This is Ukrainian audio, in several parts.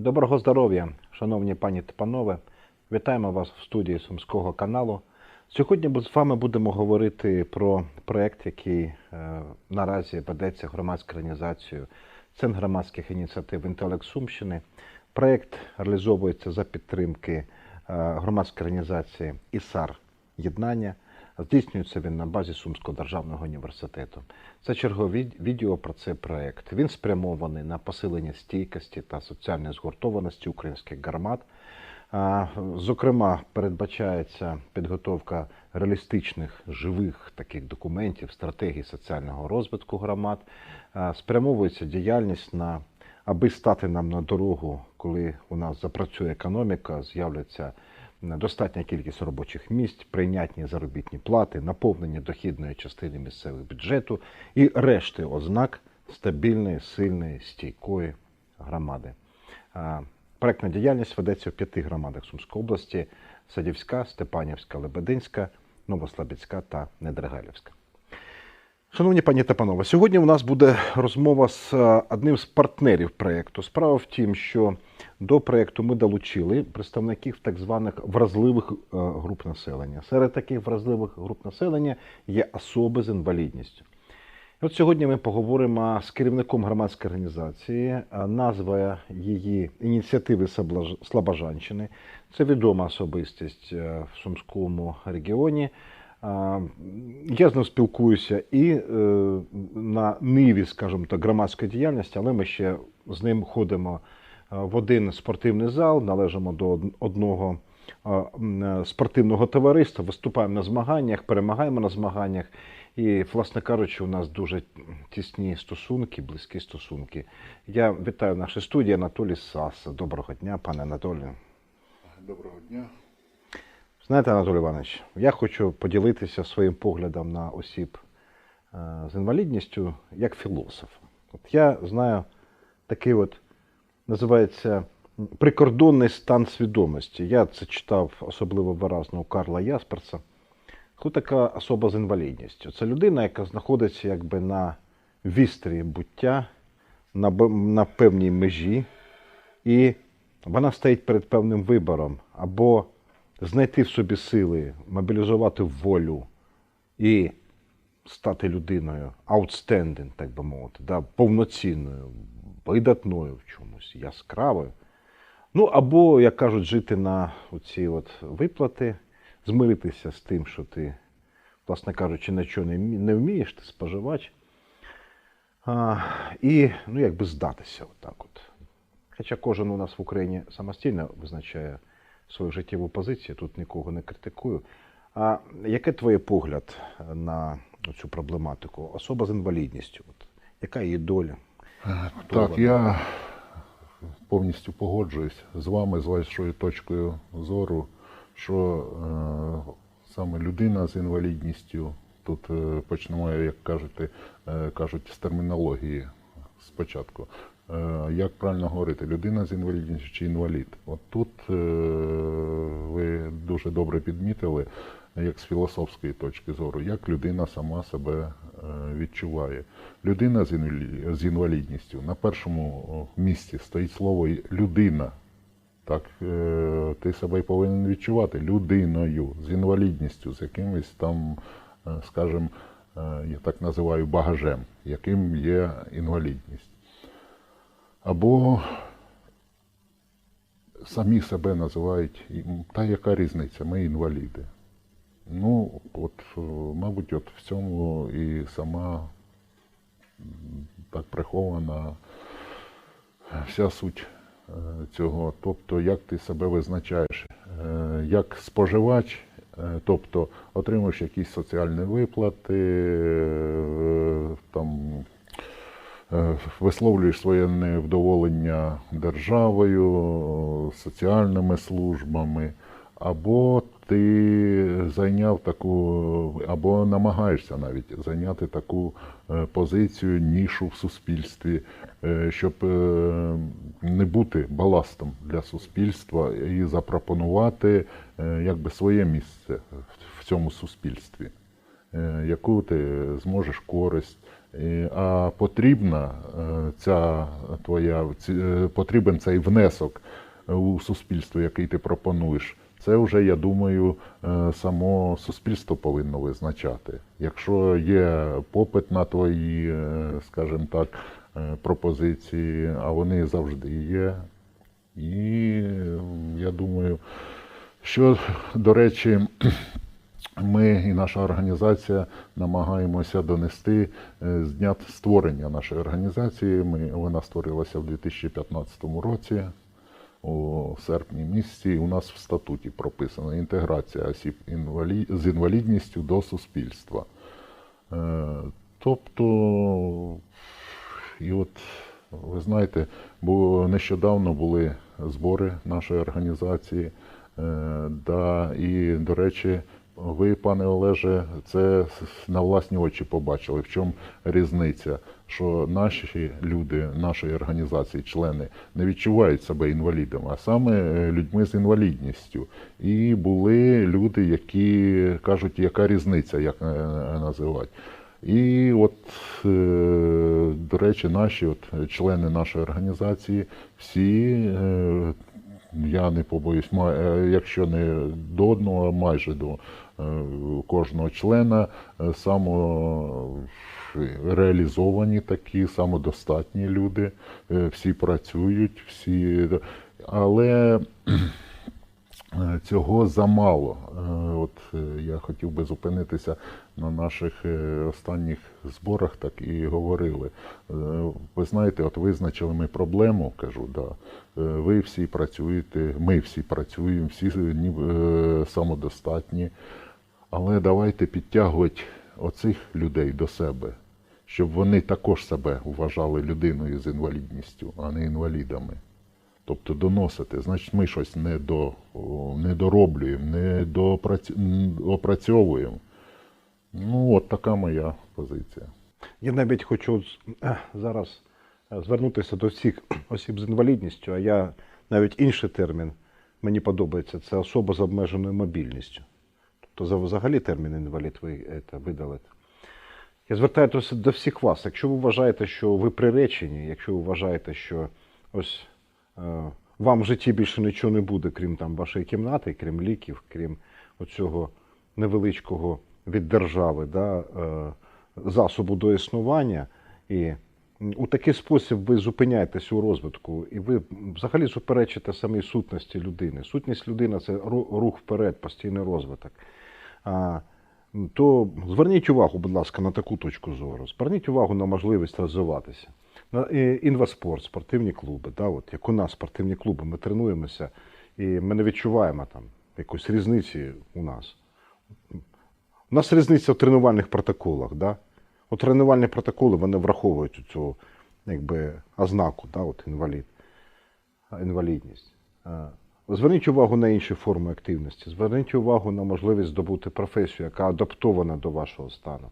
Доброго здоров'я, шановні пані та панове. Вітаємо вас в студії Сумського каналу. Сьогодні з вами будемо говорити про проект, який е, наразі ведеться громадською організацією Центр громадських ініціатив Інтелект Сумщини. Проект реалізовується за підтримки е, громадської організації ІСАР Єднання. Здійснюється він на базі Сумського державного університету. Це чергове відео про цей проект. Він спрямований на посилення стійкості та соціальної згуртованості українських. А, Зокрема, передбачається підготовка реалістичних живих таких документів, стратегій соціального розвитку громад. Спрямовується діяльність на аби стати нам на дорогу, коли у нас запрацює економіка, з'являться достатня кількість робочих місць, прийнятні заробітні плати, наповнення дохідної частини місцевого бюджету і решти ознак стабільної, сильної, стійкої громади. Проектна діяльність ведеться в п'яти громадах Сумської області: Садівська, Степанівська, Лебединська, Новослабіцька та Недригалівська. Шановні пані та панове, сьогодні у нас буде розмова з одним з партнерів проєкту. Справа в тім, що до проєкту ми долучили представників так званих вразливих е, груп населення. Серед таких вразливих груп населення є особи з інвалідністю. І от сьогодні ми поговоримо з керівником громадської організації. Назва її ініціативи Слобожанщини. Це відома особистість е, в Сумському регіоні. Я з ним спілкуюся і е, на ниві, скажімо так, громадської діяльності, але ми ще з ним ходимо е, в один спортивний зал, належимо до одного е, е, спортивного товариства, виступаємо на змаганнях, перемагаємо на змаганнях. І, власне кажучи, у нас дуже тісні стосунки, близькі стосунки. Я вітаю в нашій студії Анатолій Сас. Доброго дня, пане Анатолію. Доброго дня. Знаєте, Анатолій Іванович, я хочу поділитися своїм поглядом на осіб е, з інвалідністю як філософ. От я знаю такий от, називається прикордонний стан свідомості. Я це читав особливо виразно у Карла Ясперса. Хто така особа з інвалідністю? Це людина, яка знаходиться якби на вістрі буття, на, на певній межі, і вона стоїть перед певним вибором або знайти в собі сили, мобілізувати волю і стати людиною outstanding, так би мовити, да, повноцінною, видатною в чомусь, яскравою. Ну, або, як кажуть, жити на оці от виплати, змиритися з тим, що ти, власне кажучи, нічого не не вмієш, ти споживач. А, і, ну, якби здатися отак от. Хоча кожен у нас в Україні самостійно визначає свою життєву позицію, тут нікого не критикую. А який твій погляд на цю проблематику? Особа з інвалідністю, от, яка її доля? Хто Так, вона? я повністю погоджуюсь з вами, з вашою точкою зору, що е, саме людина з інвалідністю, тут е, почнемо, як кажете, е, кажуть, з термінології спочатку. Е, як правильно говорити, людина з інвалідністю чи інвалід? От тут е, ви дуже добре підмітили, як з філософської точки зору, як людина сама себе е, відчуває. Людина з інвалідністю на першому місці стоїть слово людина. Так, е, ти себе повинен відчувати людиною з інвалідністю, з якимось там, е, скажімо, я так називаю багажем, яким є інвалідність. Або самі себе називають, та яка різниця, ми інваліди. Ну, от, е, мабуть, от в цьому і сама так прихована вся суть е, цього. Тобто, як ти себе визначаєш, Е, як споживач, е, тобто отримуєш якісь соціальні виплати, е, там е, висловлюєш своє невдоволення державою, соціальними службами, або ти зайняв таку, або намагаєшся навіть зайняти таку е, позицію, нішу в суспільстві, е, щоб е, не бути баластом для суспільства і запропонувати якби своє місце в цьому суспільстві, яку ти зможеш користь, А потрібна ця твоя потрібен цей внесок у суспільство, який ти пропонуєш. Це вже, я думаю, е, само суспільство повинно визначати. Якщо є попит на твої, е, скажімо так, е, пропозиції, а вони завжди є. І я думаю, що, до речі, ми і наша організація намагаємося донести з дня створення нашої організації. Ми, вона створилася в 2015 році, у серпні місяці. У нас в статуті прописана інтеграція осіб з інвалідністю до суспільства. Е, Тобто, і от ви знаєте, бо нещодавно були збори нашої організації. Е, да, і, до речі, ви, пане Олеже, це на власні очі побачили, в чому різниця, що наші люди, нашої організації, члени, не відчувають себе інвалідами, а саме е, людьми з інвалідністю. І були люди, які кажуть, яка різниця, як е, називати. І от, е, до речі, наші от, члени нашої організації, всі, я не побоюсь, е, якщо не до одного, а майже до е, кожного члена, е, самореалізовані такі, самодостатні люди, всі працюють, всі. Але Цього замало. От я хотів би зупинитися на наших е, останніх зборах, так і говорили. Е, Ви знаєте, от визначили ми проблему, кажу, да. Е, Ви всі працюєте, ми всі працюємо, всі самодостатні. Але давайте підтягувати оцих людей до себе, щоб вони також себе вважали людиною з інвалідністю, а не інвалідами. Тобто доносити. Значить, ми щось не, до, не дороблюємо, Ну, от така моя позиція. Я навіть хочу зараз е, звернутися до всіх осіб з інвалідністю, а я навіть інший термін мені подобається це особа з обмеженою мобільністю. Тобто взагалі термін інвалід ви е, це, видалите. Я звертаюся до всіх вас. Якщо ви вважаєте, що ви приречені, якщо ви вважаєте, що ось е, вам в житті більше нічого не буде, крім там вашої кімнати, крім ліків, крім оцього невеличкого від держави да, е, засобу до існування, і у такий спосіб ви зупиняєтесь у розвитку, і ви взагалі суперечите самій сутності людини. Сутність людини це рух вперед, постійний розвиток. То зверніть увагу, будь ласка, на таку точку зору. Зверніть увагу на можливість розвиватися. На інваспорт, спортивні клуби, да, от, як у нас спортивні клуби, ми тренуємося і ми не відчуваємо там якоїсь різниці у нас. У нас різниця в тренувальних протоколах. Да? От тренувальні протоколи вони враховують цю якби, ознаку, да, от інвалід, інвалідність. Зверніть увагу на інші форми активності, зверніть увагу на можливість здобути професію, яка адаптована до вашого стану.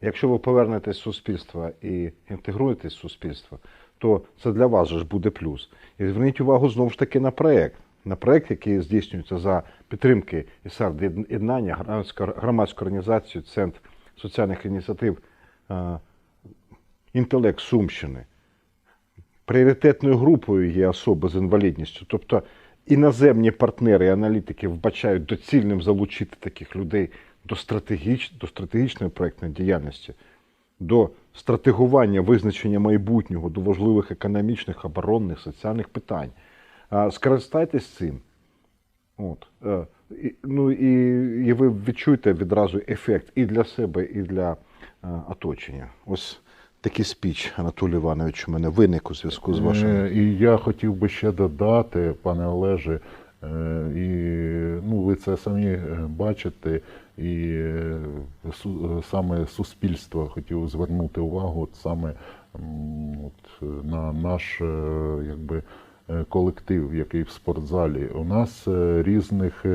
Якщо ви повернетесь в суспільство і інтегруєтесь в суспільство, то це для вас ж буде плюс. І зверніть увагу знову ж таки на проєкт. На проєкт, який здійснюється за підтримки ІСАР єднання громадської громадської організації Центр соціальних ініціатив е, Інтелект Сумщини. Пріоритетною групою є особи з інвалідністю. Тобто іноземні партнери і аналітики вбачають доцільним залучити таких людей до, стратегіч... до стратегічної проєктної діяльності, до стратегування визначення майбутнього, до важливих економічних, оборонних, соціальних питань. Скористайтесь цим. От. е, ну, і, і ви відчуєте відразу ефект і для себе, і для е, оточення. Ось такий спіч, Анатолій Іванович, у мене виник у зв'язку з вашим. Е, І я хотів би ще додати, пане Олеже, і ну, ви це самі бачите, і саме суспільство хотів звернути увагу от саме от, на наш якби, колектив, який в спортзалі. У нас е, різних е,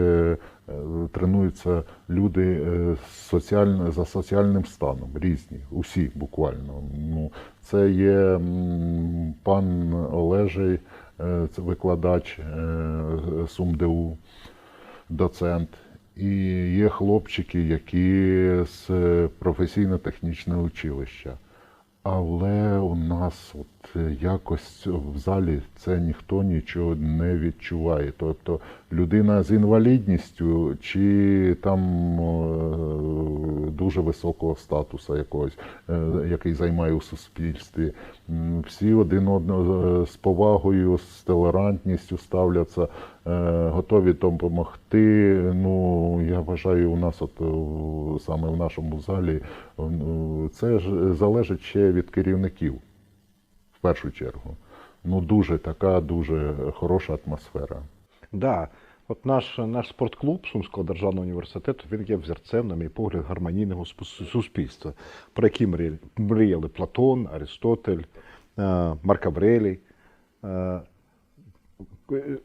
е, тренуються люди е, соціально, за соціальним станом, різні, усі буквально. Ну, це є пан Олежий, е, викладач е, СумДУ, доцент. І є хлопчики, які з професійно-технічного училища. Але у нас от е, якось в залі це ніхто нічого не відчуває. Тобто людина з інвалідністю чи там е, дуже високого статусу якогось, е, який займає у суспільстві, всі один одного з повагою, з толерантністю ставляться, е, готові допомогти. Ну, я вважаю, у нас, от е, саме в нашому залі, е, це ж залежить ще від керівників в першу чергу. Ну, дуже така, дуже хороша атмосфера. Да. От наш, наш спортклуб Сумського державного університету він є взірцем, на мій погляд, гармонійного суспільства, про які мріяли, Платон, Аристотель, е, Марк Аврелій. Е,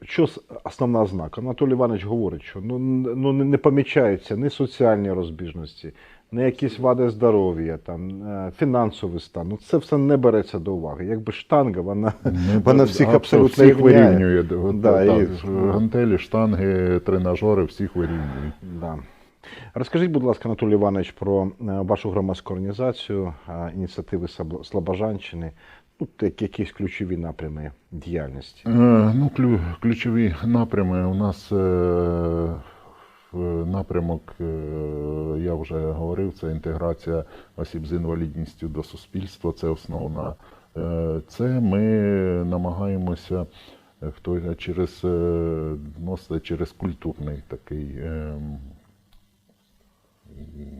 Що основна ознака? Анатолій Іванович говорить, що ну, ну, не помічаються ні соціальні розбіжності, ні якісь вади здоров'я, там, е, фінансовий стан. Ну, це все не береться до уваги. Якби штанга, вона, вона всіх А, абсолютно всіх вирівнює. Да, так, і- Гантелі, штанги, тренажери всіх вирівнюють. Да. Розкажіть, будь ласка, Анатолій Іванович, про е, вашу громадську організацію, е, ініціативи Слобожанщини, ну, так, якісь ключові напрями діяльності. Ну, ключові напрями у нас напрямок, е, я вже говорив, це інтеграція осіб з інвалідністю до суспільства, це основна. Е, Це ми намагаємося е, хто через, е, ну, через культурний такий.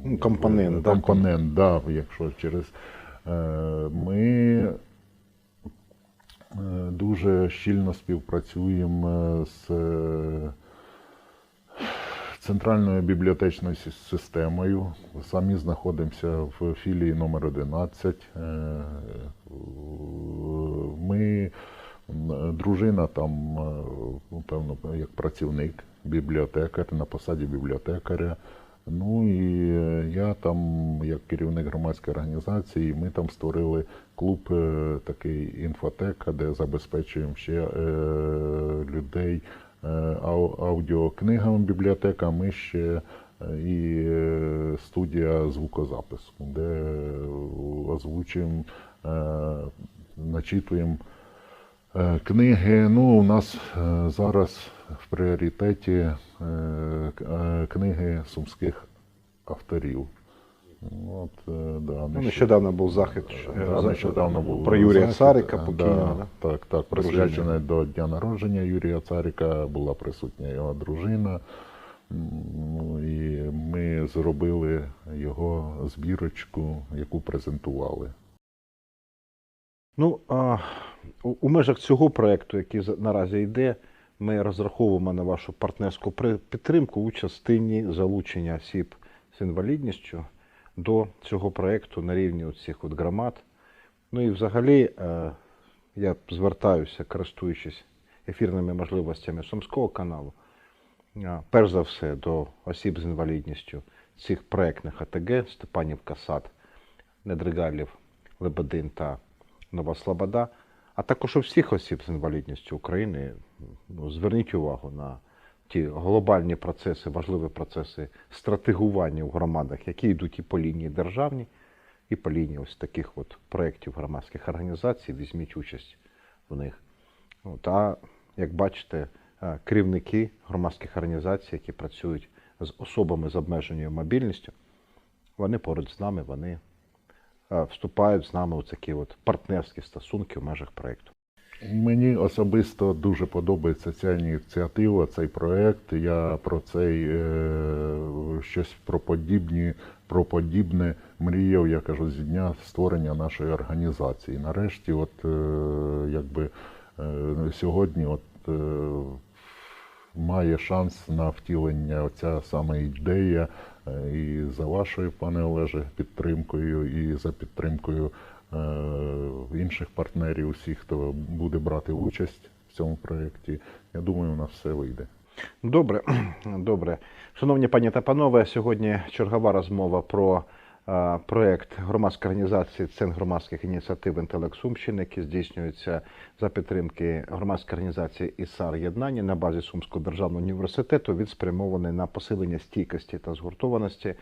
Ну, компонент, компонент, да, якщо через е, ми е, дуже щільно співпрацюємо е, з е, центральною бібліотечною системою. Самі знаходимося в філії номер 11. Е, Ми дружина там, е, певно, як працівник, бібліотекар на посаді бібліотекаря. Ну і е, я там, як керівник громадської організації, ми там створили клуб такий інфотека, де забезпечуємо ще людей аудіокнигами бібліотека. Ми ще е, і е, студія звукозапису, де озвучуємо, е, начитуємо Е, Книги, ну, у нас е, зараз в пріоритеті е, е, книги сумських авторів. От, е, да, Ну, нещодавно- був захід е, Да, нещодавно був про Юрія захід, Царика е, покійного. Да, так, так, присвячений до дня народження Юрія Царика, була присутня його дружина. Ну, і ми зробили його збірочку, яку презентували. Ну, а, у, у межах цього проєкту, який наразі йде, ми розраховуємо на вашу партнерську підтримку у частині залучення осіб з інвалідністю до цього проєкту на рівні цих громад. Ну і взагалі е, я звертаюся, користуючись ефірними можливостями Сумського каналу, е, перш за все до осіб з інвалідністю цих проєктних АТГ Степанівка Сад, Недригалів, Лебедин та Нова Слобода, а також у всіх осіб з інвалідністю України. Ну, зверніть увагу на ті глобальні процеси, важливі процеси стратегування в громадах, які йдуть і по лінії державній, і по лінії ось таких от проєктів громадських організацій. Візьміть участь в них. От, а як бачите, е, керівники громадських організацій, які працюють з особами з обмеженою мобільністю, вони поруч з нами, вони е, вступають з нами у такі от партнерські стосунки в межах проєкту. Мені особисто дуже подобається ця ініціатива, цей проект. Я про цей е, щось про подібні, про подібне мріяв, я кажу, з дня створення нашої організації. Нарешті, от е, якби е, сьогодні, от має шанс на втілення оця саме ідея. І за вашою, пане Олеже, підтримкою, і за підтримкою інших партнерів, усіх, хто буде брати участь в цьому проєкті. Я думаю, у нас все вийде. Добре, добре. Шановні пані та панове, сьогодні чергова розмова про е, проект громадської організації Центр громадських ініціатив «Інтелект Сумщини», який здійснюється за підтримки громадської організації ІСАР Єднання на базі Сумського державного університету. Він спрямований на посилення стійкості та згуртованості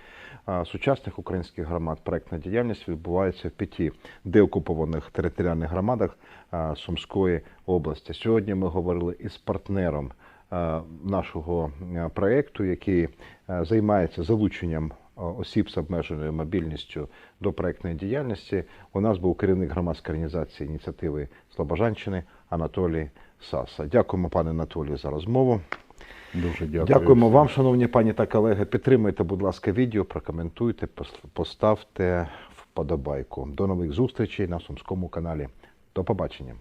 сучасних українських громад. Проектна діяльність відбувається в п'яти деокупованих територіальних громадах Сумської області. Сьогодні ми говорили із партнером нашого проекту, який займається залученням осіб з обмеженою мобільністю до проектної діяльності. У нас був керівник громадської організації ініціативи Слобожанщини Анатолій Саса. Дякуємо, пане Анатолію, за розмову. Дуже дякую. Дякуємо всім. вам, шановні пані та колеги. Підтримуйте, будь ласка, відео, прокоментуйте, поставте вподобайку. До нових зустрічей на Сумському каналі. До побачення.